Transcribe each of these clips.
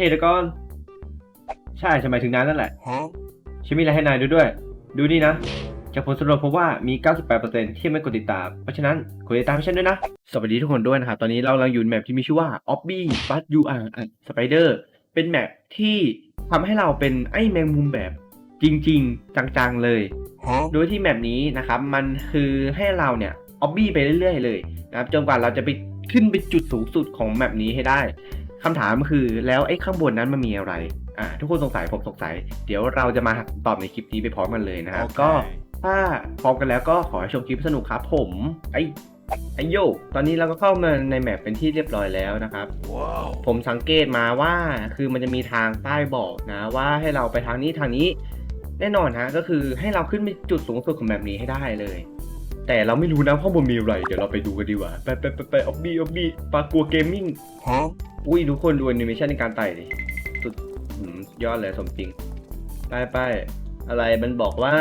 ฮ้ยเดี๋ยวก่อนใช่ฉันหมายถึงนายนั่นแหละ Huh? ฉันมีอะไรให้นายดูด้วย ดูนี่นะจากผลสำรวจพบว่ามี 98%ที่ไม่กดติดตาม เพราะฉะนั้นกดติดตามให้ฉันด้วยนะ สวัสดีทุกคนด้วยนะครับ ตอนนี้เรากำลังอยู่ในแมปที่มีชื่อว่า Obby But You Are a Spider เป็นแมปที่ทำให้เราเป็นไอ้แมงมุมแบบจริง ๆ จัง ๆ เลย Huh? โดยที่แมปนี้นะครับ มันคือให้เราเนี่ยออบบี้ไปเรื่อย ๆ เลยนะครับ จนกว่าเราจะไปขึ้นไปจุดสูงสุดของแมปนี้ให้ได้ คำถามคือแล้วไอ้ข้างบนนั้นมันมีอะไรอ่าทุกคนสงสัยผมสงสัย เดี๋ยวเราจะมาหาคำตอบในคลิปนี้ไปพร้อมกันเลยนะครับ Okay. ก็ถ้าพร้อมกันแล้วก็ขอให้ชมคลิปสนุกครับผมไอ้ไอ้โยกตอนนี้เราก็เข้ามาในแมปเป็นที่เรียบร้อยแล้วนะครับ Whoa. ผมสังเกตมาว่าคือมันจะมีทางป้ายบอกนะ ว่าให้เราไปทางนี้ทางนี้ แน่นอนฮะก็คือให้เราขึ้นไปจุดสูงสุดของแบบนี้ให้ได้เลย แต่เราไม่รู้นะข้างบนมีอะไร เดี๋ยวเราไปดูกันดีกว่า ไปไปไปไปออบบี้ออบบี้ปากัวเกมมิ่ง Huh? อุ้ยทุกคนดูแอนิเมชันในการไต่ดิสุดหืมยอดเลยสมจริง ไปไปอะไรมันบอกว่า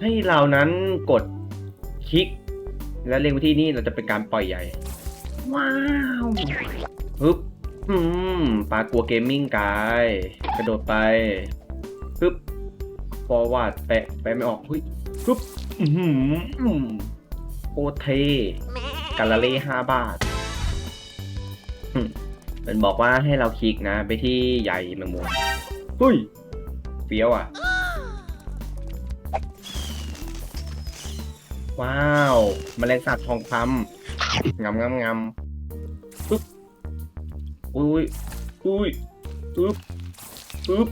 ให้เรานั้นกดคลิก และเล็งไปที่นี่เราจะเป็นการปล่อยใหญ่ ว้าวฮึบอืมปลากลัวเกมมิ่งกาย กระโดดไปฮึบ ฟอร์วาดแปะแปะไม่ออกฮึบฮึบอือหืออืมโคเทกาลาเล่ห้าบาทมันบอกว่าให้เราคลิกนะ ไปที่ใหญ่แมงมุมเฮ้ยเฟี้ยวอะ ว้าวมแมลงสาบทองคำงำงำงำปึ๊บอุ้ยอุ้ยปึ๊บปึ๊บ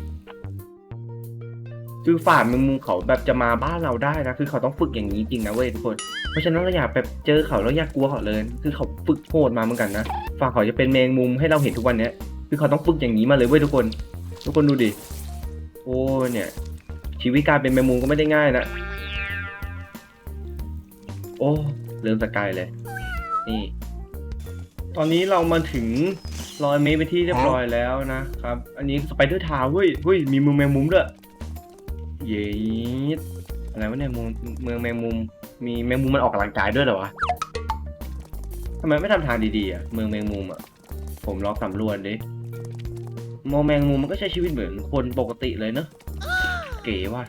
คือฝ่ามึงมุมเขาแบบจะมาบ้านเราได้นะ คือเขาต้องฝึกอย่างนี้จริงนะเว้ยทุกคน เพราะฉะนั้นเราอยากแบบเจอเขาแล้วอยากกลัวเขาเลย คือเขาฝึกโหดมาเหมือนกันนะฝ่าเขาจะเป็นแมงมุมให้เราเห็นทุกวันเนี้ย คือเขาต้องฝึกอย่างนี้มาเลยเว้ยทุกคน ทุกคนดูดิ โอ้เนี่ย ชีวิตการเป็นแมงมุมก็ไม่ได้ง่ายนะ โอ้เริ่มสกายเลย นี่ ตอนนี้เรามาถึงรอยเมตรไปที่เรียบร้อยแล้วนะครับ อันนี้สไปเดอร์ทาวเฮ้ยเฮ้ยมีมือแมงมุมด้วย เย้ดอะไรวะเนี่ยเมืองเมืองแมงมุม มีแมงมุมมันออกกำลังกายด้วยเหรอวะทำไมไม่ทำทางดีๆอะเมืองแมงมุมอะ ผมลองสำรวจดิมองแมงมุมมันก็ใช้ชีวิตเหมือนคนปกติเลยเนอะเก๋ว่ะ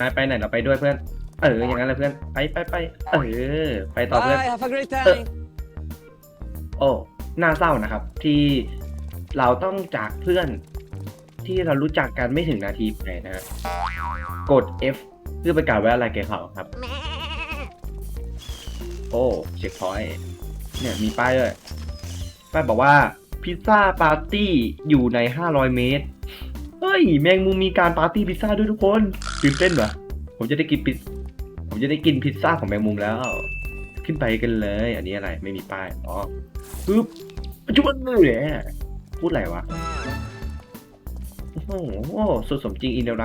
นายไปไหนเราไปด้วยเพื่อน เอออย่างนั้นเลยเพื่อนไปไปไปเออไปต่อเพื่อน Bye, have a great Uh, time. โอ้น่าเศร้านะครับ ที่ เราต้องจากเพื่อนที่เรารู้จักกันไม่ถึงนาทีไปนะฮะกด F เพื่อประกาศไว้อะไรแกเขาครับ โอ้เช็คพอยต์เนี่ยมีป้ายด้วยป้ายบอกว่าพิซซ่าปาร์ตี้อยู่ใน 500 เมตร เฮ้ย แมงมุมมีการปาร์ตี้พิซซ่าด้วยทุกคนตื่นเต้นเหรอผมจะได้กินพิซผมจะได้กินพิซซ่าของแมงมุมแล้ว ขึ้นไปกันเลย อันนี้อะไรไม่มีป้ายอ๋อปึ๊บจุ๊บเลย พูดอะไรวะ โอ้โหสุดสมจริงอินเดไร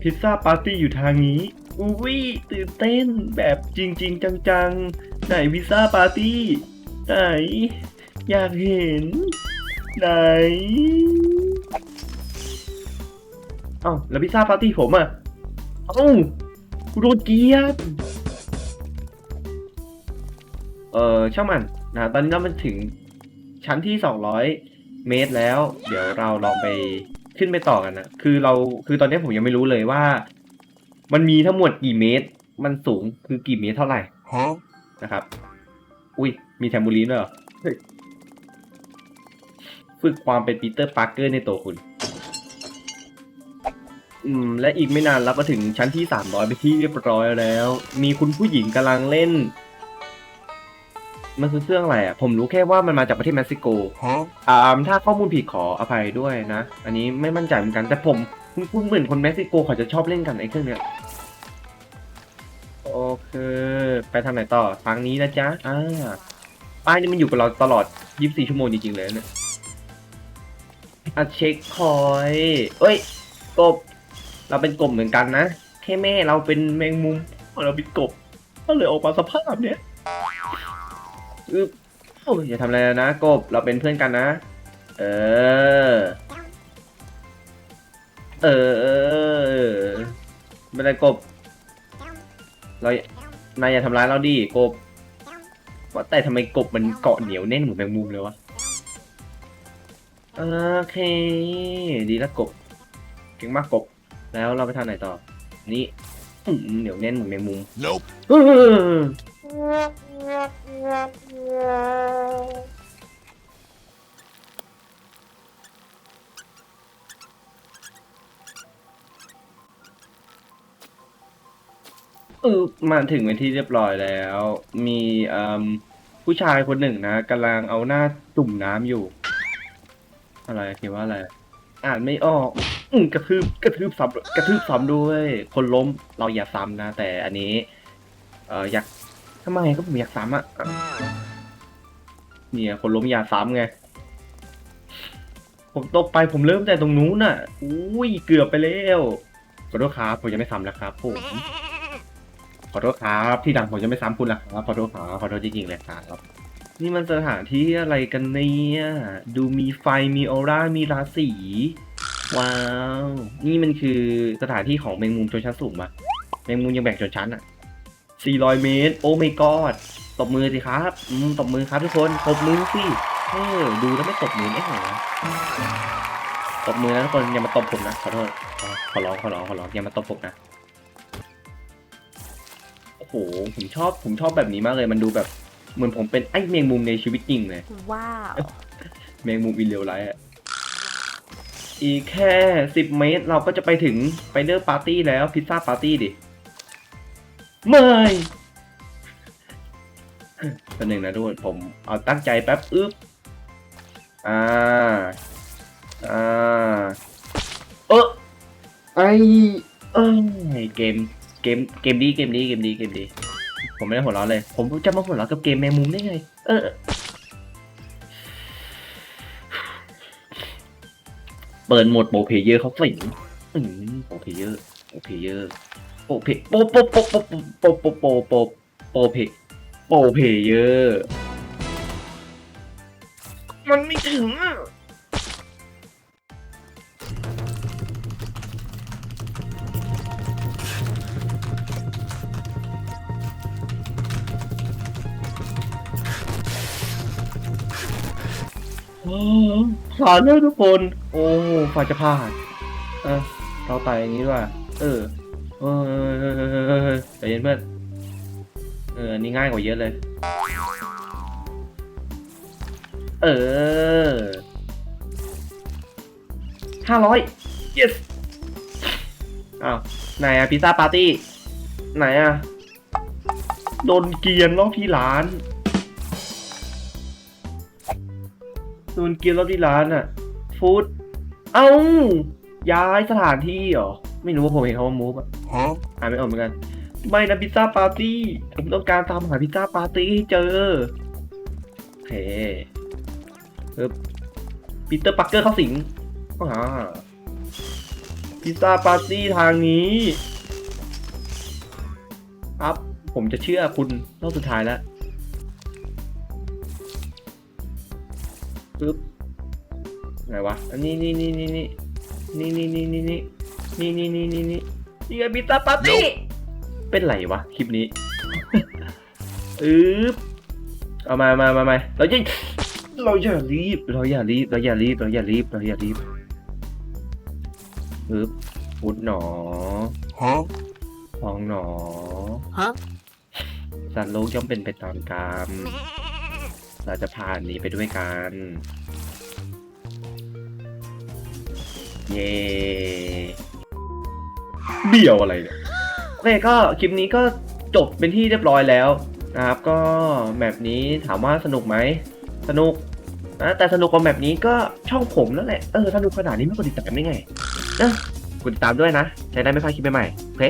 พิซซ่าปาร์ตี้อยู่ทางนี้ อุ้ยตื่นเต้นแบบจริงจริง ๆ จังๆ ไหนพิซซ่าปาร์ตี้ ไหน อยากเห็น ไหน เอ้า แล้วพิซซ่าปาร์ตี้ผมอะ เอ้าโดนเกียดเออช่างมันนะตอนนี้เรามันถึง ชั้นที่200เมตรแล้ว เดี๋ยวเราลองไปขึ้นไปต่อกันนะคือเราคือตอนนี้ผมยังไม่รู้เลยว่า มันมีทั้งหมดกี่เมตร มันสูงคือกี่เมตรเท่าไหร่ Huh? นะครับ อุ้ยมีแทมบูรีนด้วยเหรอเฮ้ยฝึกความเป็นปีเตอร์ปาร์เกอร์ในตัวคุณ อืม และอีกไม่นานเราก็ถึงชั้นที่300ไปที่เรียบร้อยแล้ว มีคุณผู้หญิงกำลังเล่น มันคือเครื่องอะไรอะ ผมรู้แค่ว่ามันมาจากประเทศเม็กซิโก Huh? อ่าถ้าข้อมูลผิดขออภัยด้วยนะ อันนี้ไม่มั่นใจเหมือนกัน แต่ผมคุณคุณเหมือนคนเม็กซิโกเขาจะชอบเล่นกันไอ้เครื่องเนี้ยโอเค ไปทางไหนต่อทางนี้นะจ๊ะอ่าป้ายนี่มันอยู่กับเราตลอด 24 ชั่วโมงจริงๆเลยเนี่ยอะเช็คคอยเอ้ย กบ เราเป็นกบเหมือนกันนะ แค่แม่เราเป็นแมงมุมเราเป็นกบ ก็เลยออกมาสภาพเนี้ย อึ๊บโอ้ยอย่าทำอะไรนะกบเราเป็นเพื่อนกันนะ เออ เออไม่ได้กบ เรานายอย่าทำร้ายเราดิกบว่าแต่ทำไมกบมันเกาะเหนียวแน่นเหมือนแมงมุมเลยวะโอเค ดีแล้วกบ เก่งมากกบ แล้วเราไปทางไหนต่อ นี่อืมเหนียวแน่นเหมือนแมงมุม Nope. เออมาถึงเป็นที่เรียบร้อยแล้ว มีเอ่มผู้ชายคนหนึ่งนะกำลังเอาหน้าจุ่มน้ำอยู่ อะไรเขียนว่าอะไร อ่านไม่ออก อืมกระทืบกระทืบซ้ำกระทืบซ้ำด้วย คนล้มเราอย่าซ้ำนะ แต่อันนี้ เอออยาก ทำไมก็ผมอยากซ้ำอะเนี่ยคนล้มอย่าซ้ำไง ผมตกไปผมเริ่มแต่ตรงนู้นน่ะ อุ้ยเกือบไปแล้วขอโทษครับผมจะไม่ซ้ำแล้วครับผมขอโทษครับที่ดังผมจะไม่ซ้ำคุณแล้วครับขอโทษครับขอโทษจริงๆเลยครับนี่มันสถานที่อะไรกันเนี่ยดูมีไฟมีออร่ามีราศีว้าว นี่มันคือสถานที่ของแมงมุมชนชั้นสูงปะแมงมุมยังแบ่งชนชั้นอะ 400 เมตร โอ้ไม่กอดตบมือสิครับอืมตบมือครับทุกคนตบมือสิเออดูแล้วไม่ตบมือได้ไงวะตบมือนะทุกคนอย่ามาตบผมนะขอโทษขอขอร้องขอร้องขอร้องอย่ามาตบผมนะโอ้โหผมชอบผมชอบแบบนี้มากเลยมันดูแบบเหมือนผมเป็นไอ้แมงมุมในชีวิตจริงเลยว้าวแมงมุมอินเลียวไลท์อะอีกแค่สิบเมตร เราก็จะไปถึงไปเดอร์ปาร์ตี้แล้วพิซซ่าปาร์ตี้ดิ ไม่ตัวหนึ่งนะทุกคนผมเอาตั้งใจแป๊บอึ๊บอ่าอ่าเออไอเอ้ยเกมเกมเกมดีเกมดีเกมดีเกมดี ผมไม่ได้หัวเราะเลย ผมจะมาหัวเราะกับเกมแมงมุมได้ไง เออ เปิดโหมดโปรเพเยอร์เขาสิงอืมโปรเพเยอร์โปรเพเยอร์ โปรเพโปรโปรโปรโปรโปรโปรโปรโปรโปรเพโปรเพเยอร์มันไม่ถึงอะผ่านแล้วทุกคน โอ้ฝ่าจะผ่าน เออเราไปอย่างนี้ด้วย เออ นเพื่อนเอออันนี่ง่ายกว่าเยอะเลย เออห้าร้อย yes อ้าวไหนอะพิซซ่าปาร์ตี้ ไหนอะโดนเกรียนรอบที่ร้านโดนเกรียนรอบที่ร้านอะฟู้ดเอ้าย้ายสถานที่เหรอ ไม่รู้ว่าผมเห็นเขาว่ามูฟอะ Huh? อ่านไม่ออกเหมือนกัน ไม่นะพิซซ่าปาร์ตี้ ผมต้องการตามหาพิซซ่าปาร์ตี้ให้เจอโอเคปึ๊บปีเตอร์ปักเกอร์เข้าสิงอ่าพิซซ่าปาร์ตี้ทางนี้ครับผมจะเชื่อคุณรอบสุดท้ายแล้วปึ๊บไหนวะอันนี้นี่นี่นี่นี่นี่นี่นี่นี่นี่นี่นี่นี่นี่นี่นี่ไงพิซซ่าปาร์ตี้ เป็นไรวะคลิปนี้อึ๊บเอามามามามาเราจะเราอย่ารีบ เราอย่ารีบ เราอย่ารีบ เราอย่ารีบ เราอย่ารีบอึ๊บพุดหนอ Huh? พองหนอฮะสัตว์โลกย่อมเป็นไปตามกรรม เราจะผ่านนี้ไปด้วยกัน เย้เบี้ยวอะไรเนี่ยโอ เคก็คลิปนี้ก็จบเป็นที่เรียบร้อยแล้วนะครับก็แมปนี้ถามว่าสนุกไหมสนุกนะแต่สนุกกว่าแมปนี้ก็ช่องผมนั่นแหละเออสนุกขนาดนี้ไม่กดติดตามได้ไงนะกดติดตามด้วยนะจะได้ไม่พลาดคลิปใหม่ๆโอเค